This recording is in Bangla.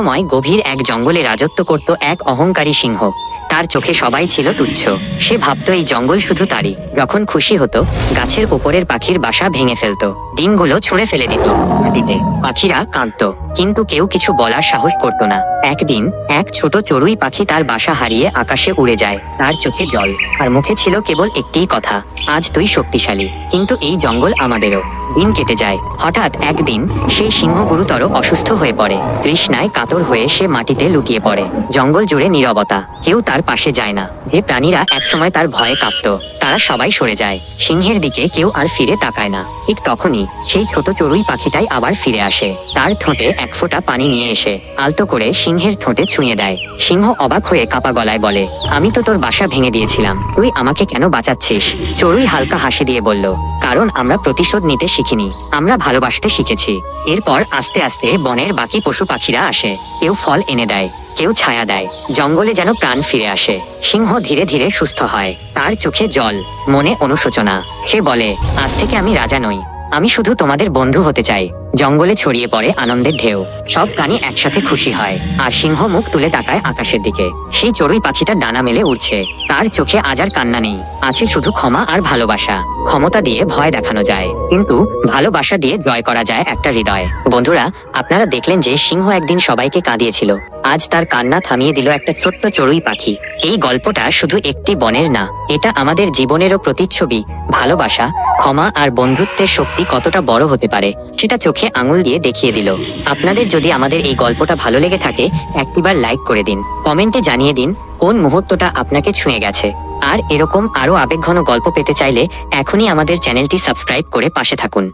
একসময় গভীর এক জঙ্গলে রাজত্ব করত এক অহংকারী সিংহ। তার চোখে সবাই ছিল তুচ্ছ। সে ভাবত, এই জঙ্গল শুধু তারই। যখন খুশি হতো, গাছের উপরের পাখির বাসা ভেঙে ফেলত। ডিমগুলো ছুঁড়ে ফেলে দিত মাটিতে। পাখিরা কাঁদত। কিন্তু কেউ কিছু বলার সাহস করত না। একদিন, এক ছোট চড়ুই পাখি তার বাসা হারিয়ে আকাশে উড়ে যায়। তার চোখে জল। আর মুখে ছিল কেবল একটিই কথা, আজ তুই শক্তিশালী। কিন্তু এই জঙ্গল আমাদেরও। দিন কেটে যায়। হঠাৎ একদিন, সেই সিংহ গুরুতর অসুস্থ হয়ে পড়ে। তৃষ্ণায় কাতর হয়ে সে মাটিতে লুটিয়ে পড়ে। জঙ্গল জুড়ে নীরবতা। কেউ তার পাশে যায় না। যে প্রাণীরা একসময় তার ভয়ে কাঁপত। তারা সবাই সরে যায়। সিংহের দিকে কেউ আর ফিরে তাকায় না। ঠিক তখনই সেই ছোট চড়ুই পাখিটাই আবার ফিরে আসে। তার ঠোঁটে এক ফোঁটা পানি নিয়ে এসে আলতো করে সিংহের ঠোঁটে ছুঁয়ে দেয়। সিংহ অবাক হয়ে কাপা গলায় বলে, আমি তো তোর বাসা ভেঙে দিয়েছিলাম। তুই আমাকে কেন বাঁচাচ্ছিস? চড়ুই হালকা হাসি দিয়ে বলল, কারণ আমরা প্রতিশোধ নিতে শিখিনি। আমরা ভালোবাসতে শিখেছি। এরপর আস্তে আস্তে বনের বাকি পশু পাখিরা আসে। কেউ ফল এনে দেয়। কেউ ছায়া দেয়। জঙ্গলে যেন প্রাণ ফিরে আসে। সিংহ ধীরে ধীরে সুস্থ হয়। তার চোখে জল, মনে অনুশোচনা। সে বলে, আজ থেকে আমি রাজা নই। আমি শুধু তোমাদের বন্ধু হতে চাই। জঙ্গলে ছড়িয়ে পড়ে আনন্দের ঢেউ। সব প্রাণী একসাথে খুশি হয়। আর সিংহ মুখ তুলে তাকায় আকাশের দিকে। সেই চড়ুই পাখিটা ডানা মেলে উঠছে তার চোখে আজ আর কান্না নেই। আছে শুধু ক্ষমা আর ভালোবাসা। ক্ষমতা দিয়ে ভয় দেখানো যায়। কিন্তু ভালোবাসা দিয়ে জয় করা যায় একটা হৃদয়। বন্ধুরা, আপনারা দেখলেন যে সিংহ একদিন সবাইকে কাঁদিয়েছিল। আজ তার কান্না থামিয়ে দিল একটা ছোট্ট চড়ুই পাখি। এই গল্পটা শুধু একটি বনের না, এটা আমাদের জীবনেরও প্রতিচ্ছবি। ভালোবাসা ক্ষমা আর বন্ধুত্বের শক্তি কতটা বড় হতে পারে, সেটা চোখে আঙুল দিয়ে দেখিয়ে দিল। আপনাদের যদি আমাদের এই গল্পটা ভালো লেগে থাকে, একটিবার লাইক করে দিন, কমেন্টে জানিয়ে দিন, কোন মুহূর্তটা আপনাকে ছুঁয়ে গেছে। আর এরকম আরও আবেগঘন গল্প পেতে চাইলে, এখনই আমাদের চ্যানেলটি সাবস্ক্রাইব করে পাশে থাকুন।